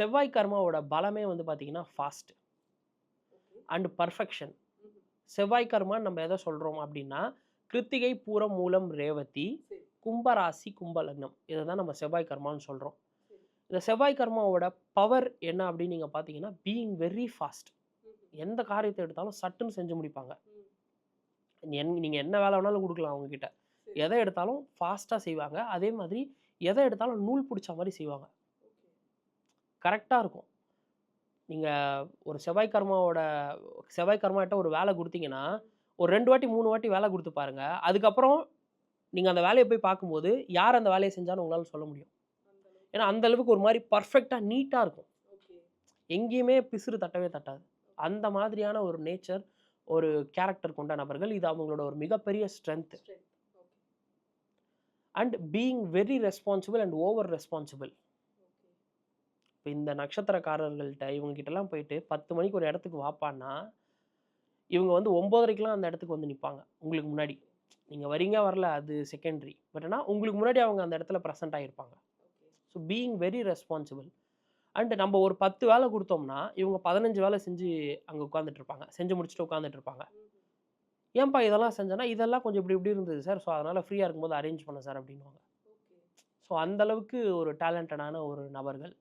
செவ்வாய் கர்மாவோட பலமே வந்து பார்த்தீங்கன்னா ஃபாஸ்ட் அண்ட் பர்ஃபெக்ஷன் செவ்வாய் கர்மான்னு நம்ம எதை சொல்கிறோம் அப்படின்னா கிருத்திகை பூரம் மூலம் ரேவதி. கும்பராசி கும்பலக்னம். இதை தான் நம்ம செவ்வாய் கர்மான்னு சொல்கிறோம். இந்த செவ்வாய் கர்மாவோட பவர் என்ன அப்படின்னு நீங்கள் பார்த்தீங்கன்னா பீயிங் வெரி ஃபாஸ்ட் எந்த காரியத்தை எடுத்தாலும் சட்டுன்னு செஞ்சு முடிப்பாங்க. என் நீங்கள் என்ன வேலை வேணாலும் கொடுக்கலாம் அவங்கக்கிட்ட எதை எடுத்தாலும் ஃபாஸ்ட்டாக செய்வாங்க. அதே மாதிரி எதை எடுத்தாலும் நூல் பிடிச்ச மாதிரி செய்வாங்க. கரெக்டாக இருக்கும். நீங்கள் ஒரு செவ்வாய் கர்மாவோட செவ்வாய் கர்மாட்ட ஒரு வேலை கொடுத்தீங்கன்னா ஒரு ரெண்டு வாட்டி மூணு வாட்டி வேலை கொடுத்து பாருங்க. அதுக்கப்புறம் நீங்கள் அந்த வேலையை போய் பார்க்கும்போது யார் அந்த வேலையை செஞ்சாலும் உங்களால் சொல்ல முடியும். ஏன்னா அந்த அளவுக்கு ஒரு மாதிரி பர்ஃபெக்டாக நீட்டாக இருக்கும். எங்கேயுமே பிசுறு தட்டவே தட்டாது. அந்த மாதிரியான ஒரு நேச்சர் ஒரு கேரக்டர் கொண்ட நபர்கள் இது அவங்களோட ஒரு மிகப்பெரிய strength and being very responsible and over responsible இப்போ இந்த நட்சத்திரக்காரர்கள்ட்ட இவங்க கிட்டலாம் போயிட்டு பத்து மணிக்கு ஒரு இடத்துக்கு வாப்பான்னா இவங்க வந்து ஒம்போதரைக்கெலாம் அந்த இடத்துக்கு வந்து நிற்பாங்க உங்களுக்கு முன்னாடி. நீங்கள் வரீங்க வரல அது செகண்டரி பட் ஆனால் உங்களுக்கு முன்னாடி அவங்க அந்த இடத்துல present ஆகிருப்பாங்க so being very responsible and நம்ம ஒரு பத்து வேலை கொடுத்தோம்னா இவங்க பதினஞ்சு வேலை செஞ்சு அங்கே உட்காந்துட்டு இருப்பாங்க செஞ்சு முடிச்சுட்டு உட்காந்துட்டு இருப்பாங்க ஏன்பா இதெல்லாம் செஞ்சேன்னா இதெல்லாம் கொஞ்சம் இப்படி இப்படி இருந்தது சார். ஸோ அதனால் ஃப்ரீயாக இருக்கும்போது அரேஞ்ச் பண்ண சார் அப்படின்வாங்க ஸோ அந்த அளவுக்கு ஒரு டேலண்டடான ஒரு நபர்கள்.